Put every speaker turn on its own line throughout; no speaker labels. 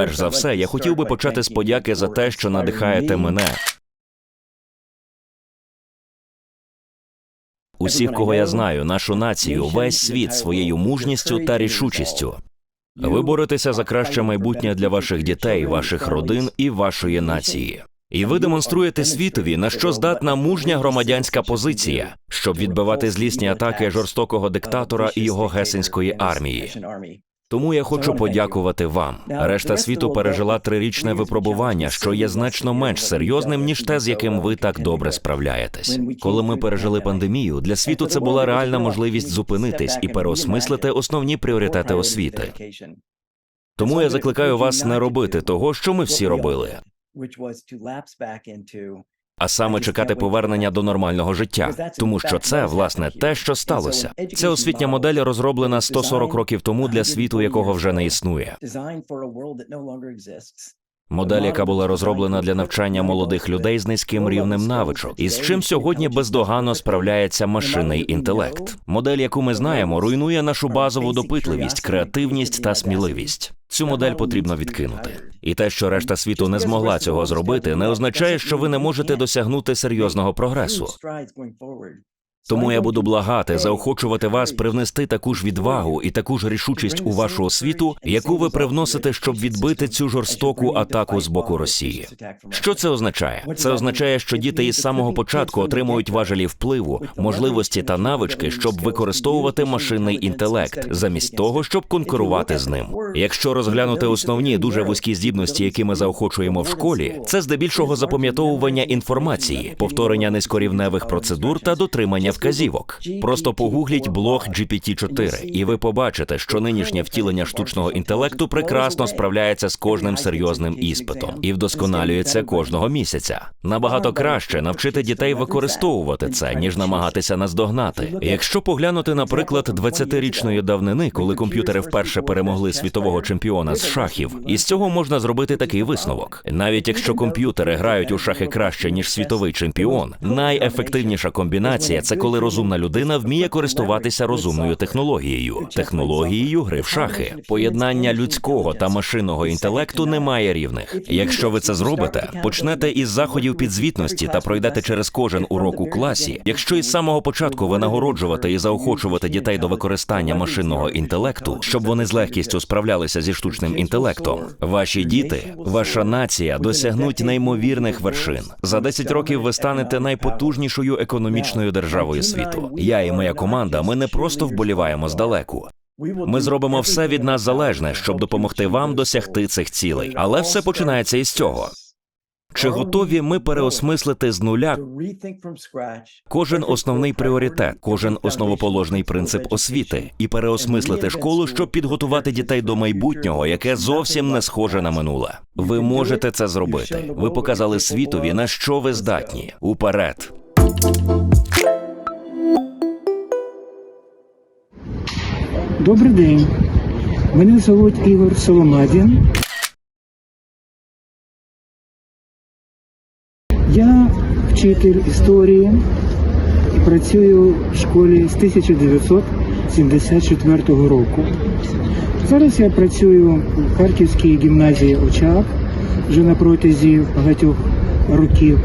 Перш за все, я хотів би почати з подяки за те, що надихаєте мене. Усіх, кого я знаю, нашу націю, весь світ своєю мужністю та рішучістю. Ви боретеся за краще майбутнє для ваших дітей, ваших родин і вашої нації. І ви демонструєте світові, на що здатна мужня громадянська позиція, щоб відбивати злісні атаки жорстокого диктатора і його гесенської армії. Тому я хочу подякувати вам. Решта світу пережила трирічне випробування, що є значно менш серйозним ніж те, з яким ви так добре справляєтесь. Коли ми пережили пандемію, для світу це була реальна можливість зупинитись і переосмислити основні пріоритети освіти. Тому я закликаю вас не робити того, що ми всі робили, а саме чекати повернення до нормального життя, тому що це власне те, що сталося. Ця освітня модель розроблена 140 років тому для світу, якого вже не існує. Модель, яка була розроблена для навчання молодих людей з низьким рівнем навичок, і з чим сьогодні бездоганно справляється машинний інтелект. Модель, яку ми знаємо, руйнує нашу базову допитливість, креативність та сміливість. Цю модель потрібно відкинути. І те, що решта світу не змогла цього зробити, не означає, що ви не можете досягнути серйозного прогресу. Тому я буду благати, заохочувати вас привнести таку ж відвагу і таку ж рішучість у вашу освіту, яку ви привносите, щоб відбити цю жорстоку атаку з боку Росії. Що це означає? Це означає, що діти із самого початку отримують важелі впливу, можливості та навички, щоб використовувати машинний інтелект, замість того, щоб конкурувати з ним. Якщо розглянути основні дуже вузькі здібності, які ми заохочуємо в школі, це здебільшого запам'ятовування інформації, повторення низькорівневих процедур та дотримання вказівок. Просто погугліть блог GPT-4, і ви побачите, що нинішнє втілення штучного інтелекту прекрасно справляється з кожним серйозним іспитом і вдосконалюється кожного місяця. Набагато краще навчити дітей використовувати це, ніж намагатися наздогнати. Якщо поглянути, наприклад, 20-річної давнини, коли комп'ютери вперше перемогли світового чемпіона з шахів, із цього можна зробити такий висновок. Навіть якщо комп'ютери грають у шахи краще ніж світовий чемпіон, найефективніша комбінація це коли розумна людина вміє користуватися розумною технологією, технологією гри в шахи. Поєднання людського та машинного інтелекту не має рівних. Якщо ви це зробите, почнете із заходів підзвітності та пройдете через кожен урок у класі. Якщо із самого початку ви нагороджувати і заохочувати дітей до використання машинного інтелекту, щоб вони з легкістю справлялися зі штучним інтелектом, ваші діти, ваша нація досягнуть неймовірних вершин. За 10 років ви станете найпотужнішою економічною державою світу. Я і моя команда. Ми не просто вболіваємо здалеку. Ми зробимо все від нас залежне, щоб допомогти вам досягти цих цілей. Але все починається із цього. Чи готові ми переосмислити з нуля кожен основний пріоритет, кожен основоположний принцип освіти і переосмислити школу, щоб підготувати дітей до майбутнього, яке зовсім не схоже на минуле? Ви можете це зробити. Ви показали світові, на що ви здатні. Уперед.
Добрий день. Мене звуть Ігор Соломадін. Я вчитель історії і працюю в школі з 1974 року. Зараз я працюю в Харківській гімназії Очак вже на протязі багатьох років.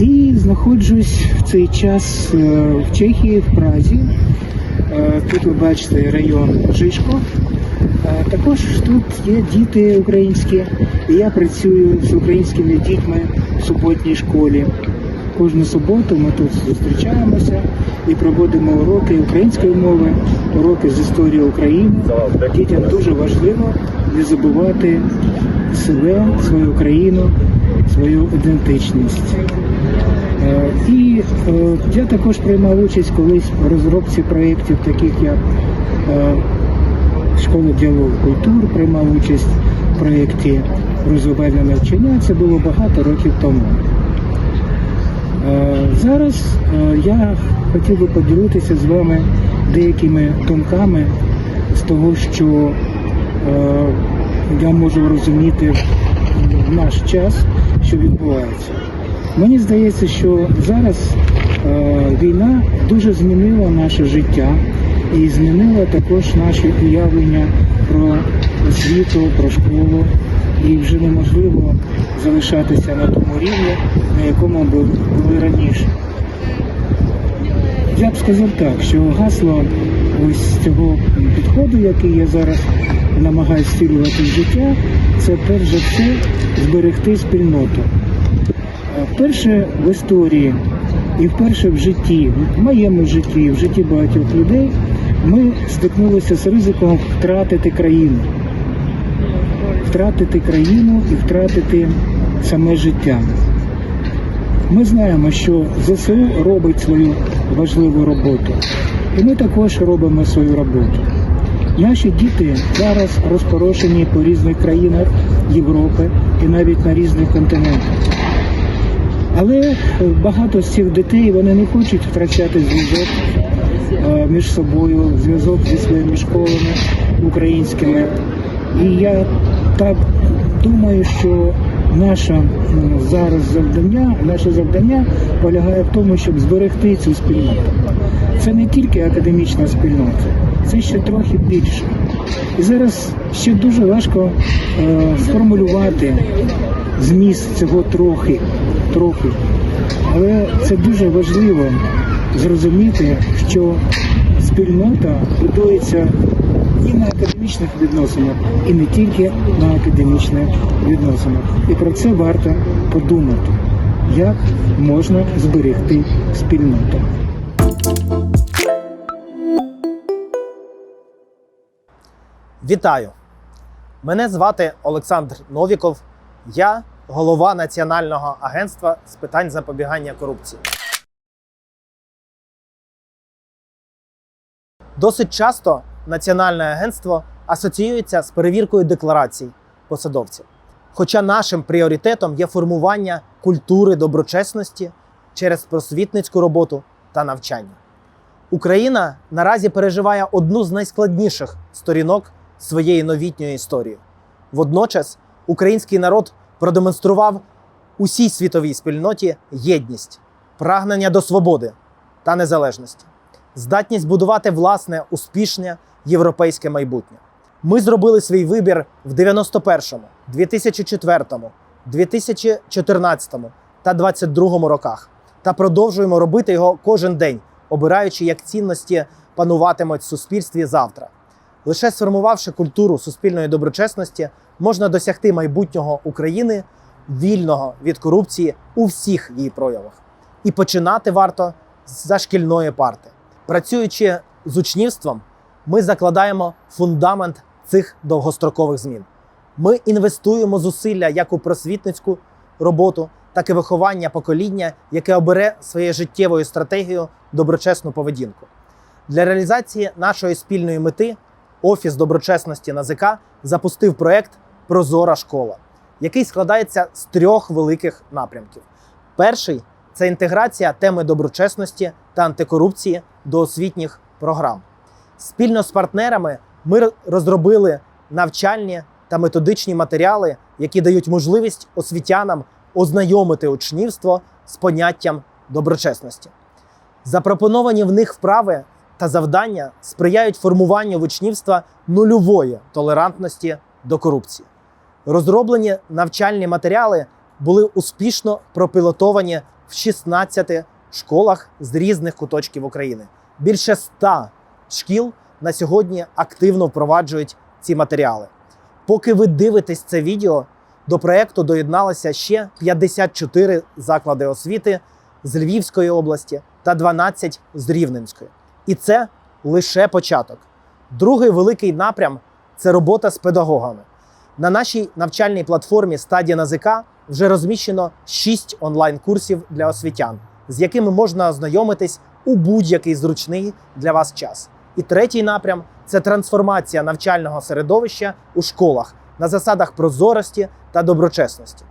І знаходжусь в цей час е, в Чехії, в Празі. Тут ви бачите район Жишко. Е, Також тут є діти українські, і я працюю з українськими дітьми в суботній школі. Кожну суботу ми тут зустрічаємося і проводимо уроки української мови, уроки з історії України. Дітям дуже важливо не забувати себе, свою країну, свою ідентичність. І е, я також приймав участь колись в розробці проєктів, таких як е, Школа діалогу культур, приймав участь в проєкті розвивальне навчання. Це було багато років тому. Е, Зараз е, я хотів би поділитися з вами деякими думками з того, що е, я можу розуміти в наш час, що відбувається. Мені здається, що зараз е, війна дуже змінила наше життя і змінила також наші уявлення про освіту, про школу, і вже неможливо залишатися на тому рівні, на якому були раніше. Я б сказав так, що гасло ось цього підходу, який я зараз намагаюся втілювати в життя, це перш за все зберегти спільноту. Вперше в історії і вперше в житті, в моєму житті, в житті багатьох людей, ми стикнулися з ризиком втратити країну. Втратити країну і втратити саме життя. Ми знаємо, що ЗСУ робить свою важливу роботу. І ми також робимо свою роботу. Наші діти зараз розпорошені по різних країнах Європи і навіть на різних континентах. Але багато з цих дітей вони не хочуть втрачати зв'язок е, між собою, зв'язок зі своїми школами українськими. І я так думаю, що наше зараз завдання, наше завдання полягає в тому, щоб зберегти цю спільноту. Це не тільки академічна спільнота, це ще трохи більше. І зараз ще дуже важко е, сформулювати зміст цього трохи, трохи. Але це дуже важливо зрозуміти, що спільнота будується і на академічних відносинах, і не тільки на академічних відносинах. І про це варто подумати, як можна зберегти спільноту.
Вітаю! Мене звати Олександр Новіков. Я голова Національного агентства з питань запобігання корупції. Досить часто Національне агентство асоціюється з перевіркою декларацій посадовців. Хоча нашим пріоритетом є формування культури доброчесності через просвітницьку роботу та навчання. Україна наразі переживає одну з найскладніших сторінок своєї новітньої історії. Водночас український народ продемонстрував усій світовій спільноті єдність, прагнення до свободи та незалежності, здатність будувати власне успішне європейське майбутнє. Ми зробили свій вибір в 91-му, 2004-му, 2014-му та 22-му роках та продовжуємо робити його кожен день, обираючи, як цінності пануватимуть в суспільстві завтра. Лише сформувавши культуру суспільної доброчесності, можна досягти майбутнього України вільного від корупції у всіх її проявах. І починати варто за шкільної парти. Працюючи з учнівством, ми закладаємо фундамент цих довгострокових змін. Ми інвестуємо зусилля як у просвітницьку роботу, так і виховання покоління, яке обере своєю життєвою стратегією доброчесну поведінку. Для реалізації нашої спільної мети Офіс доброчесності НАЗК запустив проект Прозора школа, який складається з трьох великих напрямків. Перший це інтеграція теми доброчесності та антикорупції до освітніх програм. Спільно з партнерами ми розробили навчальні та методичні матеріали, які дають можливість освітянам ознайомити учнівство з поняттям доброчесності. Запропоновані в них вправи та завдання сприяють формуванню в учнівства нульової толерантності до корупції. Розроблені навчальні матеріали були успішно пропілотовані в 16 школах з різних куточків України. Більше 100 шкіл на сьогодні активно впроваджують ці матеріали. Поки ви дивитесь це відео, до проекту доєдналися ще 54 заклади освіти з Львівської області та 12 з Рівненської. І це лише початок. Другий великий напрям це робота з педагогами. На нашій навчальній платформі Стадія НАЗК вже розміщено 6 онлайн-курсів для освітян, з якими можна ознайомитись у будь-який зручний для вас час. І третій напрям це трансформація навчального середовища у школах на засадах прозорості та доброчесності.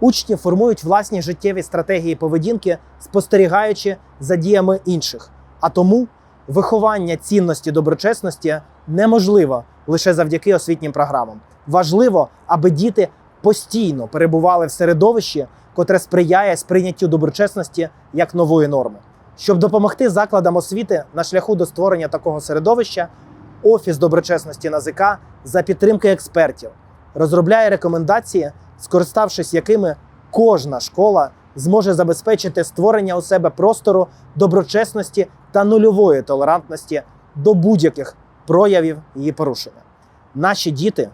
Учні формують власні життєві стратегії поведінки, спостерігаючи за діями інших. А тому виховання цінності доброчесності неможливо лише завдяки освітнім програмам. Важливо, аби діти постійно перебували в середовищі, котре сприяє сприйняттю доброчесності як нової норми. Щоб допомогти закладам освіти на шляху до створення такого середовища, Офіс доброчесності НАЗК за підтримки експертів розробляє рекомендації, скориставшись якими кожна школа зможе забезпечити створення у себе простору доброчесності та нульової толерантності до будь-яких проявів її порушення. Наші діти,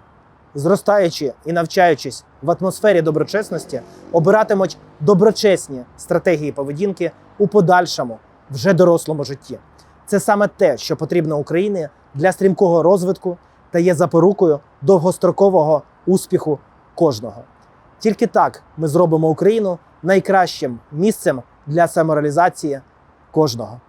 зростаючи і навчаючись в атмосфері доброчесності, обиратимуть доброчесні стратегії поведінки у подальшому, вже дорослому житті. Це саме те, що потрібно Україні для стрімкого розвитку та є запорукою довгострокового успіху кожного. Тільки так ми зробимо Україну найкращим місцем для самореалізації кожного.